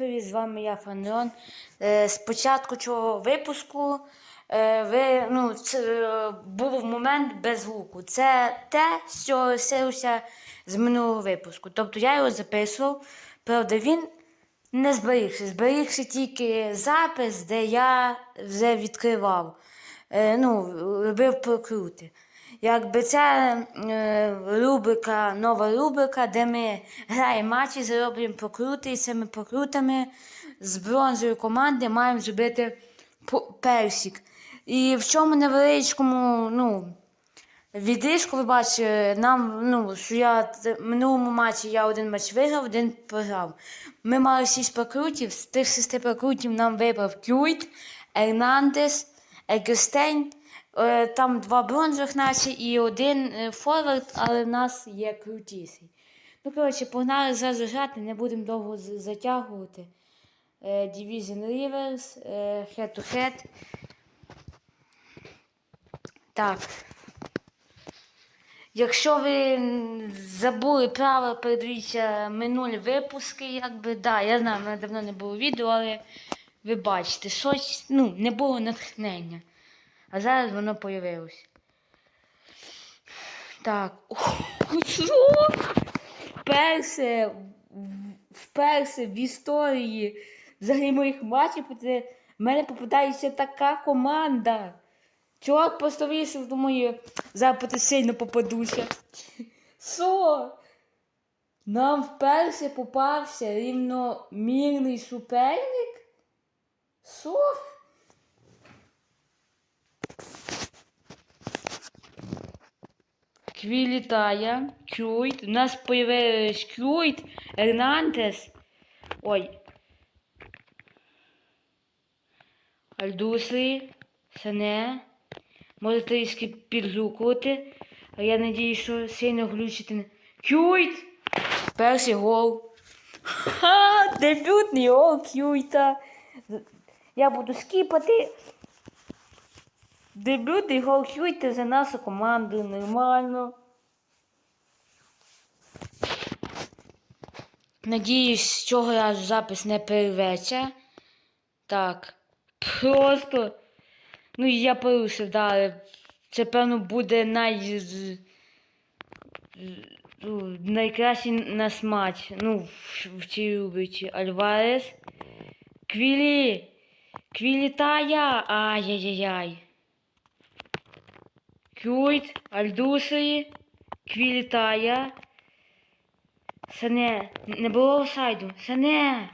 привіт, з вами я Фанрон. Е, з початку цього випуску е, ви, ну, це, е, був момент без звуку. Це те, що селося з минулого випуску. Тобто я його записував, правда, він не зберігся. Зберігся тільки запис, де я вже відкривав, ну, робив прокрути. Якби це е, рубрика, нова рубрика, де ми граємо матчі, зароблюємо прокрути, і цими прокрутами з бронзової команди маємо зробити персик. І в чому невеличкому, ну, відрізку, ви бачите, нам, ну, що я в минулому матчі я один матч виграв, один програв. Ми мали шість прокрутів, з тих шести прокрутів нам вибрав Кюйт, Ернандес, Егерстейн, е, там два бронзових наші і один е, форвард, але в нас є крутіший. Ну, коротше, погнали зразу грати, не будемо довго затягувати. Е, Division Rivers, е, Head to Head. Так. Якщо ви забули правила, передивіться минулі випуски, якби, да, я знаю, в мене давно не було відео, але ви бачите, щось, ну, не було натхнення. А зараз воно появилось. Так. Що? Вперше, в- вперше в історії взагалі моїх матчів в мене попадається така команда. Чувак просто вийшов, думаю, запити сильно попадуся. Що? Нам вперше попався рівномірний суперник? Що? Квілітая, Кюйт. У нас появились Кюйт, Ернантес. Ой. Альдуси, Сане. Може трішки підглюкувати. А я надію, що сильно глючити не. Кюйт! Перший гол. Ха! Дебютний гол Кюйта. Я буду скіпати. Дебютний гол Кюйта за нашу команду нормально. Надіюсь, цього разу запис не перерветься. Так. Просто. Ну, я порушив, да, це, певно, буде най... ну, найкращий наш матч. Ну, в, цій рубриці. Альварес. Квілі! Квілітая! Ай-яй-яй-яй. Кюйт, Альдусої, Квілітая. Сане, не було офсайду. Сане!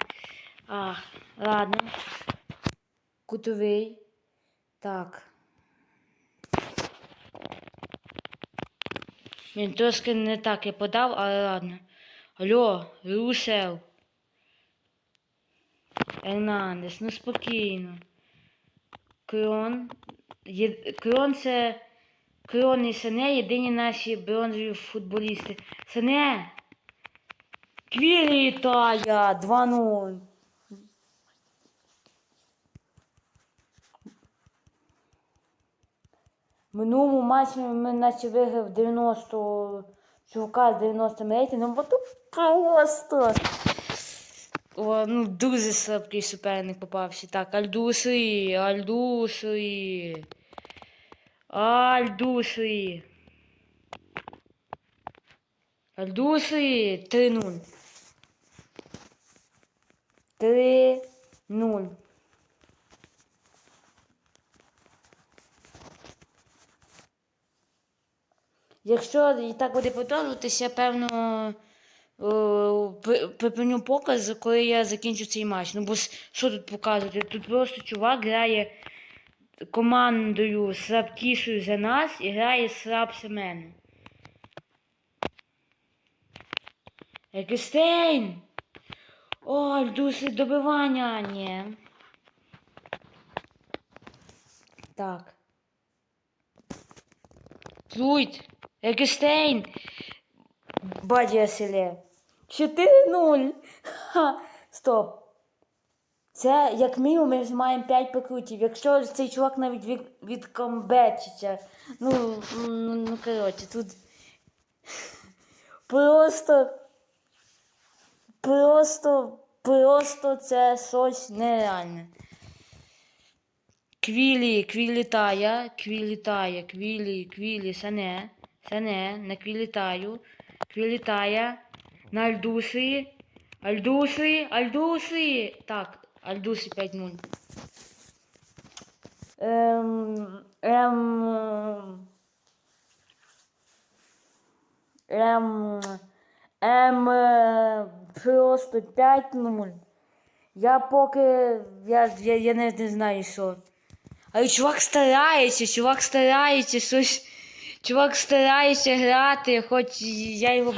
Ах, ладно. Кутовий. Так. Він трошки не так я подав, але ладно. Алло, Русел. Ернандес, ну спокійно. Крон. Є... Крон це. Крон і Сене єдині наші бронзові футболісти. Сене! Квілітая! 2-0. Минулому матчі ми наче виграв 90 чувака з 90 рейтингом, бо тут просто. О, ну, дуже слабкий суперник попався. Так, Альдуси, Альдуси. Альдуси. Альдуси 3-0. 3-0. Якщо і так буде продовжуватися, певно о, припиню показ, коли я закінчу цей матч. Ну бо що тут показувати? Тут просто чувак грає командою слабкішою за нас і грає слабше мене. Екстейн! О, досить добивання, ні. Так. Плуйт! Егестейн! Бадія селе. 4-0. Ха, Стоп. Це як мінімум ми маємо 5 покрутів. Якщо цей чувак навіть від, відкомбечиться. Ну, ну, ну коротше, тут просто. Просто просто це щось нереальне. Квілі, квілітая, квілітая, квілі, квілі, сане, сане, на квілітаю, квілітая, на альдусі, альдусі, альдусі. Так, альдусі 5-0. Ем, ем, ем, ем, е, просто 5-0. Я поки. Я, я, я навіть не знаю що. Але чувак старається, чувак старається щось. Чувак старається грати, хоч я його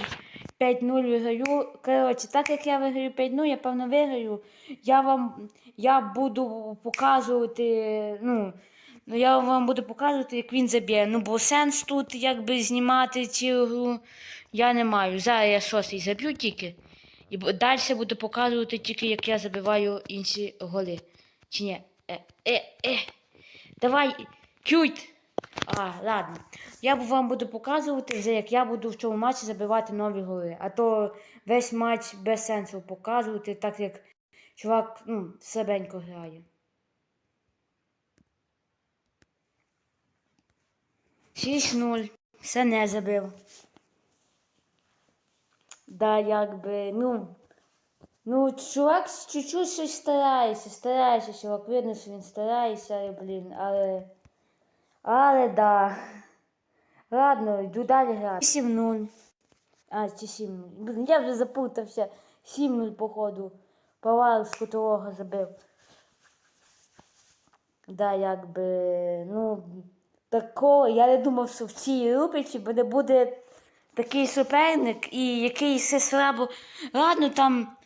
5-0 виграю. Коротше, так як я виграю 5-0, я певно виграю. Я вам я буду показувати, ну, ну я вам буду показувати, як він заб'є. Ну, бо сенс тут якби знімати цю гру я не маю. Зараз я шостий заб'ю тільки. І далі буду показувати тільки, як я забиваю інші голи. Чи ні? Е, е, е. Давай, кють. А, ладно. Я вам буду показувати вже, як я буду в цьому матчі забивати нові голи. А то весь матч без сенсу показувати, так як чувак ну, слабенько грає. 6-0. Все не забив. Да, якби, ну. Ну, чувак чуть-чуть щось старається, старається, чувак, видно, що він старається, блін, але. Але да. Ладно, йду далі грати. 7-0. А, чи 7-0. Блін, я вже запутався. 7-0, походу. Повал з кутового забив. Да, якби, ну, такого, я не думав, що в цій групі буде, буде такий суперник і якийсь слабо. Ладно, там.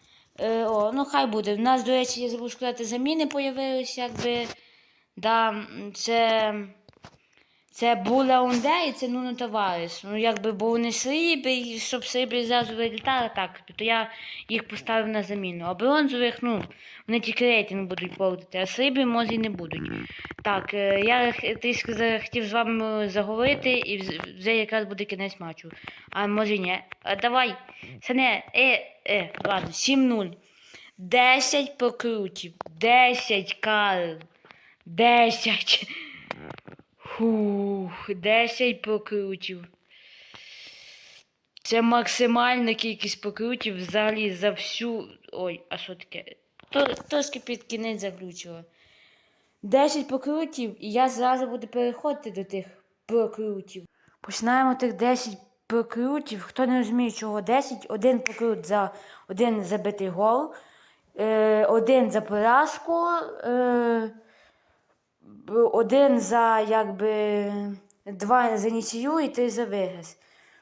Е, о, ну хай буде. У нас, до речі, я забув сказати, заміни появилися, якби. Да, це. Це була Унде і це Нуно Таварес. Ну, якби, бо вони слабі, і щоб слабі зразу вилітали, так, то я їх поставив на заміну. А бронзових, ну, вони тільки рейтинг будуть поводити, а слабі, може, і не будуть. Так, е, я трішки хотів з вами заговорити, і вже якраз буде кінець матчу. А може ні. А, давай, Сане, е, е, ладно, 7-0. 10 покрутів, 10 карл, 10. Фух, 10 покрутів. Це максимальна кількість покрутів взагалі за всю. Ой, а що таке? Трошки під кінець заглючило. 10 покрутів, і я зразу буду переходити до тих покрутів. Починаємо тих 10 покрутів. Хто не розуміє, чого 10, один покрут за один забитий гол, е, один за поразку. Один за якби два за нічию і три за виграш.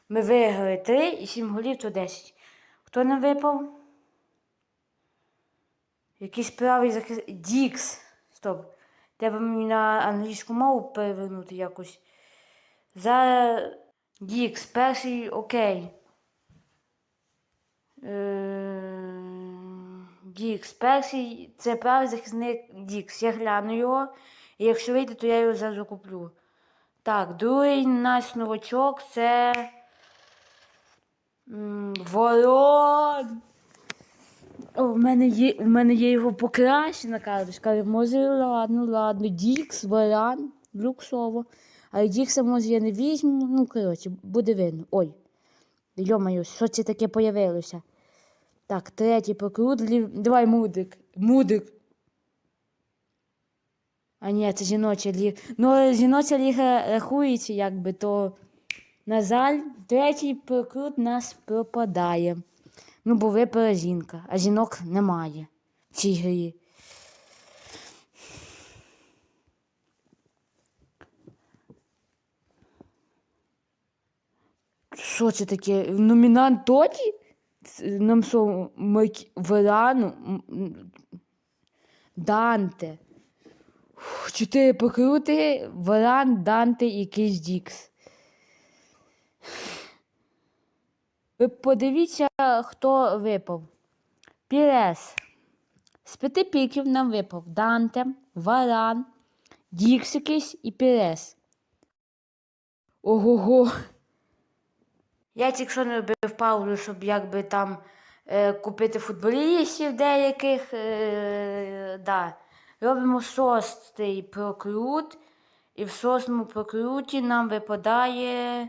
Ми виграли три і сім голів, то 10. Хто не випав? Якийсь правий захист. Дікс. Стоп. Треба мені на англійську мову перевернути якось. За Дікс, перший окей. Е, Дікс, перший це правий захисник Дікс. Я гляну його. І якщо вийде, то я його зразу куплю. Так, другий наш новачок це. Ворон. В мене є, в мене є його покращена карточка. Може, ладно, ладно. Дікс, Ворон, люксово. Але Дікса, може, я не візьму. Ну, коротше, буде видно. Ой. Йомаю, що це таке появилося? Так, третій покрут. Давай, мудик. Мудик. А ні, це жіноча ліга. Ну, жіноча ліга рахується, якби, то, на жаль, третій прокрут нас пропадає. Ну, бо випала жінка, а жінок немає в цій грі. Що це таке? Номінант Тоті? Ц- Нам що. Верану? Данте. Чотири покрути, Варан, Данте і Кейс Дікс. Ви подивіться, хто випав. Пірес. З п'яти піків нам випав Данте, Варан, Дікс якийсь і Пірес. Ого-го. Я тільки що не робив паузу, щоб якби там е, купити футболістів деяких. Е, да. Робимо шостий прокрут. І в шостому прокруті нам випадає.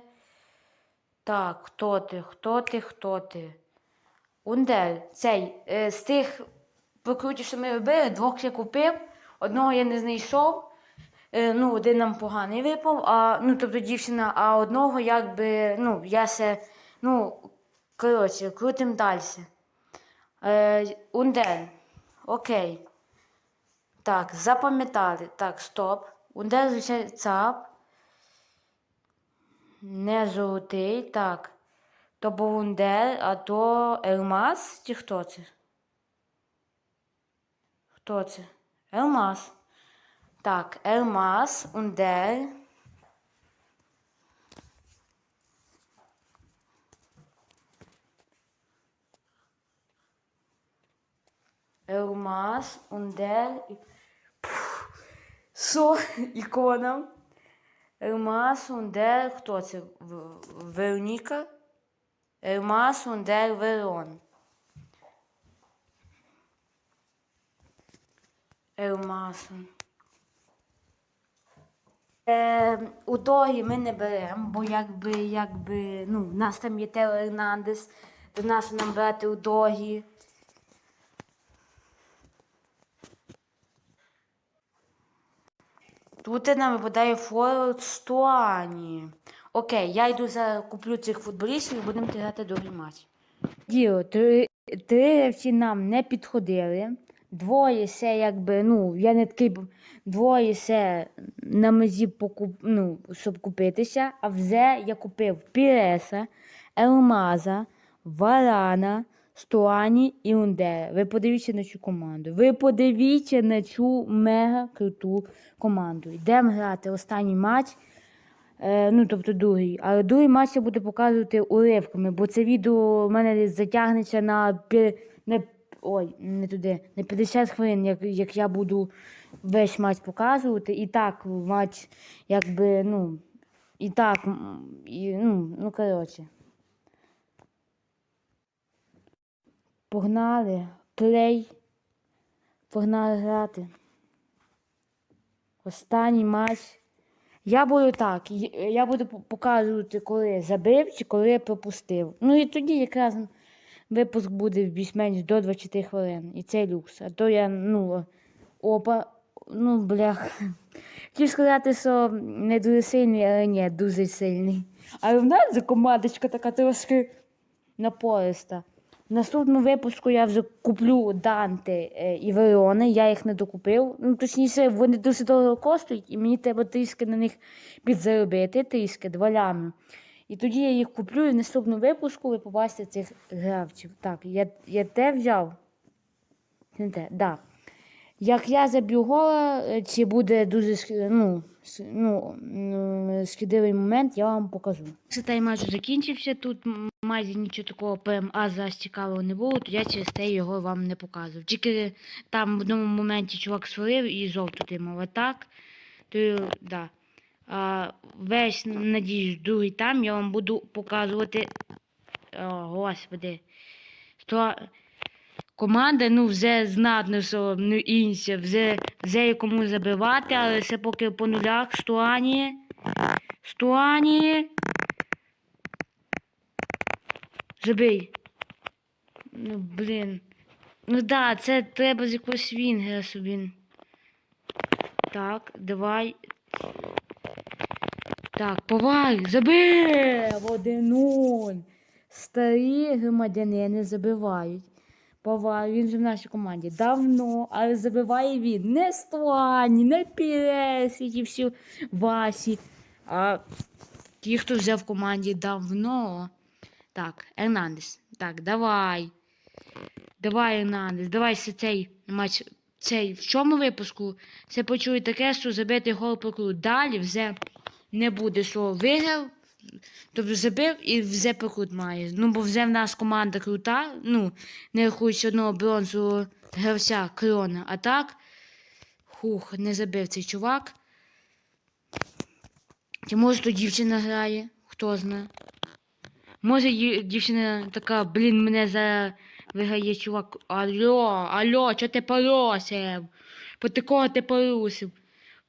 Так, хто ти? Хто ти? Хто ти? Ундер, цей. Е, з тих прокрутів, що ми робили, двох я купив, одного я не знайшов. Е, ну, один нам поганий випав, а, ну, тобто дівчина, а одного якби, ну, я се, ну, коротше, крутим далі. Е, Ундер. Окей. Так, запам'ятали. Так, стоп. Звичайно цап. Не золотий. Так. То був Ундер, а то Елмаз чи хто це? Хто це? Елмаз. Так, Елмаз, Ундер. Елмаз, Пф, Що? Ікона. Елмаз, Ундер. Хто це? Вероніка? Елмаз, Ундер, Верон. Елмасом. Е, у догі ми не беремо, бо якби, якби, ну, в нас там є Тео Ернандес, то нас нам брати у догі. Тут нам випадає Форвард Стуані. Окей, я йду за куплю цих футболістів і будемо грати другий матч. Діло, три, гравці нам не підходили. Двоє се якби, ну, я не такий, б- двоє се на мезі покуп, ну, щоб купитися, а вже я купив Піреса, Елмаза, Варана, Стуані і Ундера. Ви подивіться на цю команду. Ви подивіться на цю мега круту команду. Йдемо грати останній матч. Е, ну, тобто другий. Але другий матч я буду показувати уривками, бо це відео в мене затягнеться на, на ой, не туди, на 50 хвилин, як, як я буду весь матч показувати. І так матч, якби, ну, і так, і, ну, ну коротше. Погнали, плей. Погнали грати. Останній матч. Я буду так, я буду показувати, коли забив чи коли пропустив. Ну і тоді якраз випуск буде більш-менш до 20 хвилин. І це люкс. А то я, ну, опа, ну, блях. Хотів сказати, що не дуже сильний, але ні, дуже сильний. Але в нас командочка така трошки напориста. В наступному випуску я вже куплю Данте е, і Верони, я їх не докупив. Ну, точніше, вони дуже дорого коштують, і мені треба трішки на них підзаробити, трішки, два. І тоді я їх куплю, і в наступному випуску ви побачите цих гравців. Так, я, я те взяв. Не те, да. Як я заб'ю гола, е, чи буде дуже ну, ну, м, шкідливий момент, я вам покажу. Якщо той матч закінчився, тут майже нічого такого прям аж зараз цікавого не було, то я через те його вам не показував. Тільки там в одному моменті чувак свалив і жовту тимав. А так, то да. А, весь, надіюсь, другий там я вам буду показувати. О, господи. Команда, ну, вже знатно, що ну, інша, вже, вже є кому забивати, але це поки по нулях. Стуані. Стуані. Забий. Ну, блін. Ну да, це треба з якогось вінгера собі. Так, давай. Так, повай, забив! 1-0. Старі громадянини забивають. Повай, він же в нашій команді давно, але забиває він не Стуані, не Піресі, ті всі Васі. А ті, хто взяв в команді давно. Так, Ернандес. Так, давай. Давай, Ернандес, давай цей матч. Цей в чому випуску? Це почує таке, що забити гол по кругу. Далі вже не буде, що виграв, тобто забив і вже прокрут має. Ну, бо вже в нас команда крута, ну, не рахуючи одного бронзового гравця крона. А так, хух, не забив цей чувак. Чи може то дівчина грає? Хто знає? Може дівчина така, блін, мене за Виграє чувак. Алло, алло, що ти поросив? По такого ти порусив.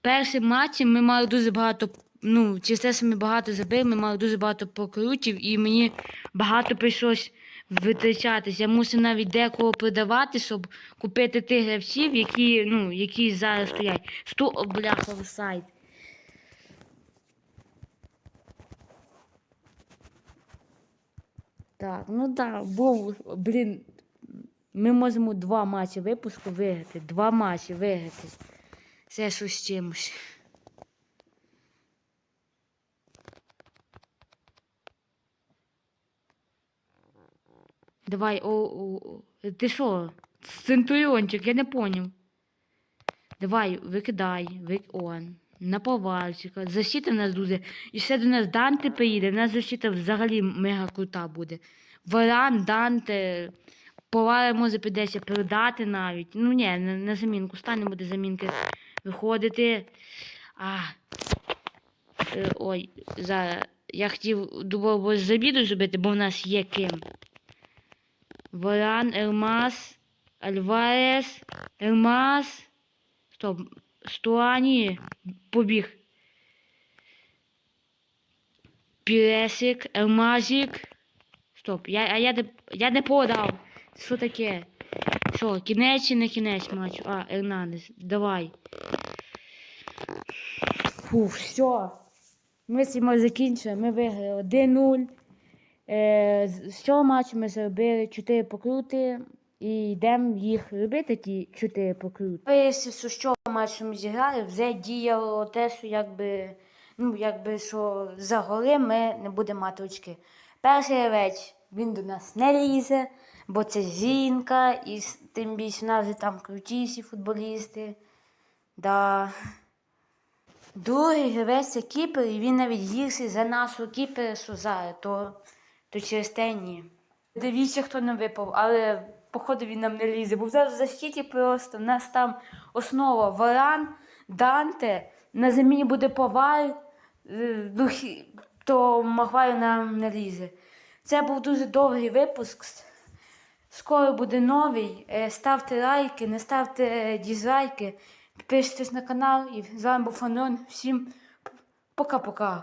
Першим матчем ми мали дуже багато, ну, те, що ми багато забили, ми мали дуже багато покрутів, і мені багато прийшлось витрачатись. Я мусив навіть декого продавати, щоб купити тих гравців, які, ну, які зараз стоять. Сту, о, бляха, сайт. Так, ну так, був, блін, ми можемо два матчі випуску виграти. Два матчі виграти. Це щось з чимось. Давай, о, о. Ти що? Центуріончик, я не поняв. Давай, викидай, вик... он. На повальчика. Защита в нас дуже. І ще до нас Данте приїде. У нас защита взагалі мега крута буде. Варан, Данте. Повари може прийдеться продати навіть. Ну ні, на, на замінку. Стане буде замінки виходити. А. Е, ой, зараз. Я хотів дубову забіду зробити, бо в нас є ким. Варан, Елмас, Альварес, Елмас. Стоп. Стуані побіг. Піресик, Елмазик. Стоп, я, а я, я не подав. Що таке? Що, кінець чи не кінець матчу? А, Ернандес, давай. Фу, все. Ми цим закінчили. Ми виграли 1-0. Е, з цього матчу ми зробили 4 покрути і йдемо їх робити, ті 4 покрути. Виявився, з цього матчу ми зіграли, вже діяло те, що якби, ну, якби, що за голи ми не будемо мати очки. Перший гравець, він до нас не лізе, бо це жінка, і тим більше в нас же там крутіші футболісти. Да. Другий гравець це кіпер, і він навіть гірший за нашого кіпера, що зараз, то через те ні. Дивіться, хто нам випав, але походу він нам не лізе, бо зараз в защиті просто в нас там основа Варан, Данте, на заміні буде Повар, е, то Магвай нам не лізе. Це був дуже довгий випуск. Скоро буде новий. Е, Ставте лайки, не ставте е, дізлайки. Підписуйтесь на канал і з вами був Фанон. Всім пока-пока.